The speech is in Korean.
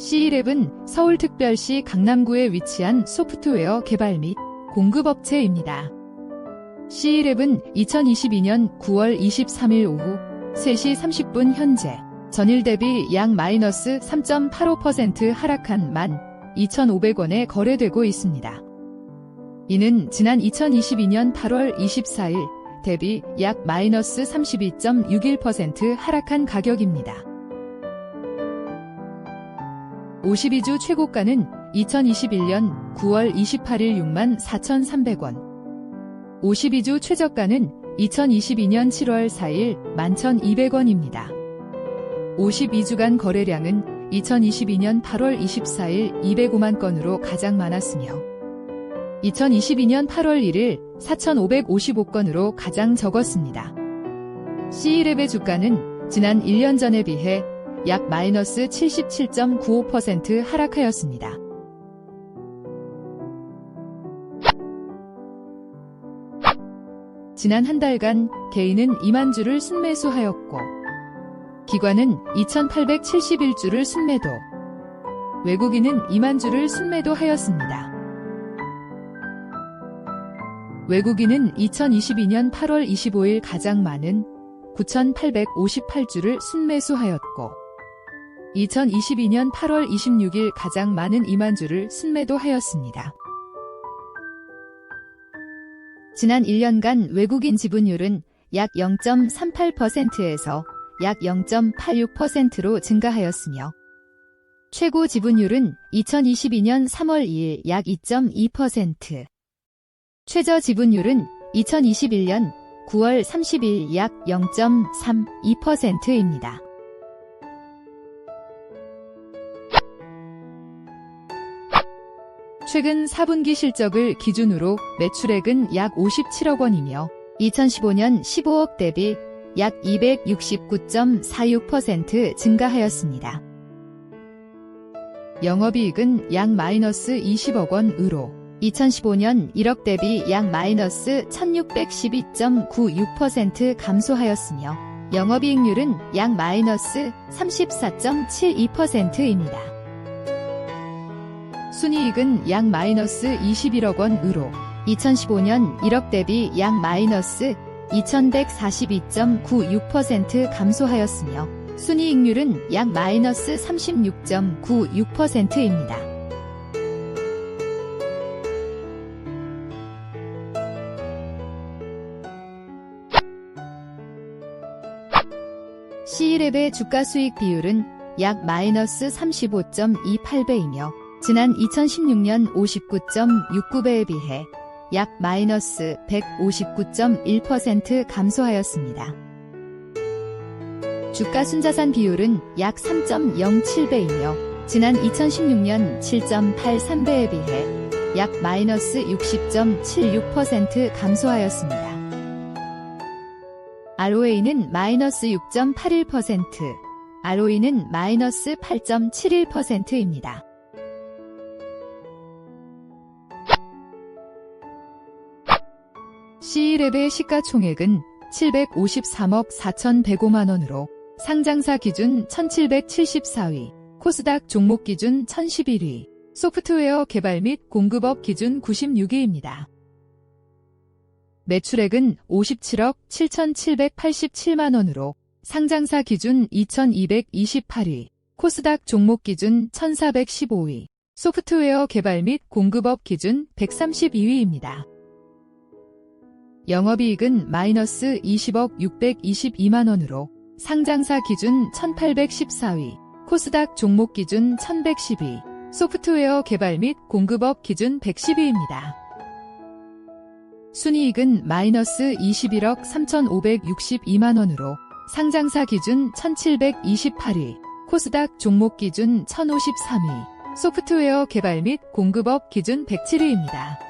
C랩은 서울특별시 강남구에 위치한 소프트웨어 개발 및 공급업체입니다. C랩은 2022년 9월 23일 오후 3시 30분 현재 전일 대비 약 마이너스 3.85% 하락한 12,500원에 거래되고 있습니다. 이는 지난 2022년 8월 24일 대비 약 마이너스 32.61% 하락한 가격입니다. 52주 최고가는 2021년 9월 28일 6만 4,300원. 52주 최저가는 2022년 7월 4일 11,200원입니다. 52주간 거래량은 2022년 8월 24일 205만 건으로 가장 많았으며 2022년 8월 1일 4,555건으로 가장 적었습니다. C랩의 주가는 지난 1년 전에 비해 약 마이너스 77.95% 하락하였습니다. 지난 한 달간 개인은 2만 주를 순매수하였고 기관은 2,871주를 순매도 외국인은 2만 주를 순매도하였습니다. 외국인은 2022년 8월 25일 가장 많은 9,858주를 순매수하였고 2022년 8월 26일 가장 많은 2만 주를 순매도하였습니다. 지난 1년간 외국인 지분율은 약 0.38%에서 약 0.86%로 증가하였으며 최고 지분율은 2022년 3월 2일 약 2.2%, 최저 지분율은 2021년 9월 30일 약 0.32%입니다. 최근 4분기 실적을 기준으로 매출액은 약 57억 원이며 2015년 15억 대비 약 269.46% 증가하였습니다. 영업이익은 약 마이너스 20억 원으로 2015년 1억 대비 약 마이너스 1612.96% 감소하였으며 영업이익률은 약 마이너스 34.72%입니다. 순이익은 약 마이너스 21억 원으로 2015년 1억 대비 약 마이너스 2142.96% 감소하였으며 순이익률은 약 마이너스 36.96%입니다. C랩의 주가 수익 비율은 약 마이너스 35.28배이며 지난 2016년 59.69배에 비해 약 마이너스 159.1% 감소하였습니다. 주가 순자산 비율은 약 3.07배이며 지난 2016년 7.83배에 비해 약 마이너스 60.76% 감소하였습니다. ROA는 마이너스 6.81%, ROE는 마이너스 8.71%입니다. C랩의 시가총액은 753억 4,105만원으로 상장사 기준 1774위, 코스닥 종목 기준 1011위, 소프트웨어 개발 및 공급업 기준 96위입니다. 매출액은 57억 7,787만원으로 상장사 기준 2,228위, 코스닥 종목 기준 1,415위, 소프트웨어 개발 및 공급업 기준 132위입니다. 영업이익은 마이너스 20억 622만원으로 상장사 기준 1814위, 코스닥 종목 기준 1110위, 소프트웨어 개발 및 공급업 기준 110위입니다. 순이익은 마이너스 21억 3,562만원으로 상장사 기준 1728위, 코스닥 종목 기준 1053위, 소프트웨어 개발 및 공급업 기준 107위입니다.